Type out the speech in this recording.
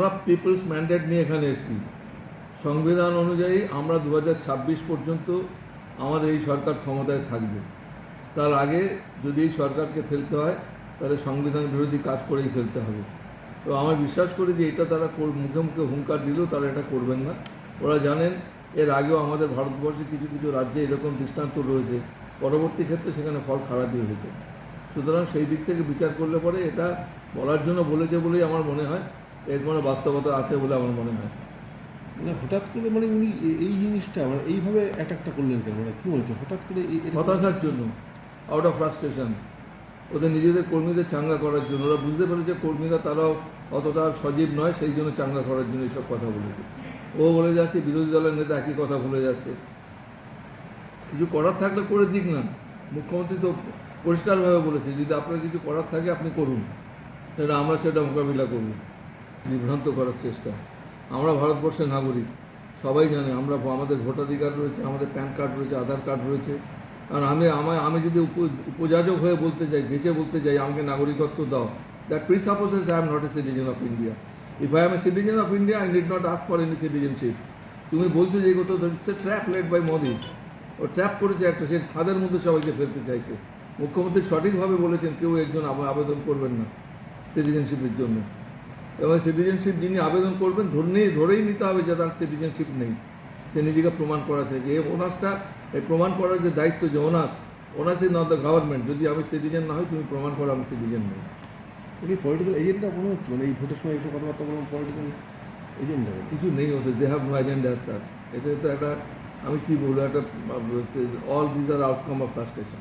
আমরা people's mandate নিয়ে এখানে এসেছি। সংবিধান অনুযায়ী আমরা দু হাজার ছাব্বিশ পর্যন্ত আমাদের এই সরকার ক্ষমতায় থাকবে। তার আগে যদি এই সরকারকে ফেলতে হয়, তাহলে সংবিধান বিরোধী কাজ করেই ফেলতে হবে। তো আমি বিশ্বাস করি যে এটা তারা মুখে মুখে হুঙ্কার দিলেও তারা এটা করবেন না। ওরা জানেন এর আগেও আমাদের ভারতবর্ষে কিছু কিছু রাজ্যে এরকম দৃষ্টান্ত রয়েছে। পরবর্তী ক্ষেত্রে সেখানে ফল খারাপই হয়েছে। সুতরাং সেই দিক থেকে বিচার করলে পরে এটা বলার জন্য বলেছে বলেই আমার মনে হয়। এর কোনো বাস্তবতা আছে বলে আমার মনে হয়। মানে হঠাৎ করে মানে উনি এই জিনিসটা মানে এইভাবে অ্যাটাকটা করলেন কেন? মানে কি বলছো হঠাৎ করে হতাশার জন্য আউট অফ ফ্রাস্ট্রেশন ওদের নিজেদের কর্মীদের চাঙ্গা করার জন্য। ওরা বুঝতে পেরেছে কর্মীরা তারাও অতটা সজীব নয় সেই জন্য চাঙ্গা করার জন্য এইসব কথা বলেছে। ও বলে যাচ্ছে বিরোধী দলের নেতা একই কথা বলে যাচ্ছে। কিছু করার থাকলে করে দিক না। মুখ্যমন্ত্রী তো পরিষ্কারভাবে বলেছে যদি আপনার কিছু করার থাকে আপনি করুন। সেটা আমরা সেটা মোকাবিলা করব। বিভ্রান্ত করার চেষ্টা। আমরা ভারতবর্ষের নাগরিক। সবাই জানে আমরা আমাদের ভোটাধিকার রয়েছে, আমাদের প্যান কার্ড রয়েছে, আধার কার্ড রয়েছে। আর আমি আমায় আমি যদি উপ- উপযাজক হয়ে বলতে চাই যেচে বলতে চাই, আমাকে নাগরিকত্ব দাও। That presupposes I am not a citizen of India if I am a citizen of India I need not ask for any citizenship তুমি বলছো যে কত সে ট্র্যাপ লেড বাই মোদি ও ট্র্যাপ করেছে একটা, সে ফাঁদের মধ্যে সবাইকে ফেলতে চাইছে। মুখ্যমন্ত্রী সঠিকভাবে বলেছেন, কেউ একজন আবেদন করবেন না সিটিজেনশিপের জন্য। এবং সিটিজেনশিপ যিনি আবেদন করবেন ধরেই ধরেই নিতে হবে যে তার সিটিজেনশিপ নেই। সে নিজেকে প্রমাণ করা চাই যে ওনার্সটা এই প্রমাণ করার যে দায়িত্ব যে onus onus is not the government যদি আমি সিটিজেন না হই তুমি প্রমাণ করো আমি সিটিজেন নই। উনি পলিটিক্যাল এজেন্ডা মনে হচ্ছে? মানে এই ভোটের সময় এইসব কথাবার্তা বলুন পলিটিক্যাল এজেন্ডা কিছু নেই ওদের they have no agenda as such এটা তো একটা আমি কি বলব একটা all these are outcome of frustration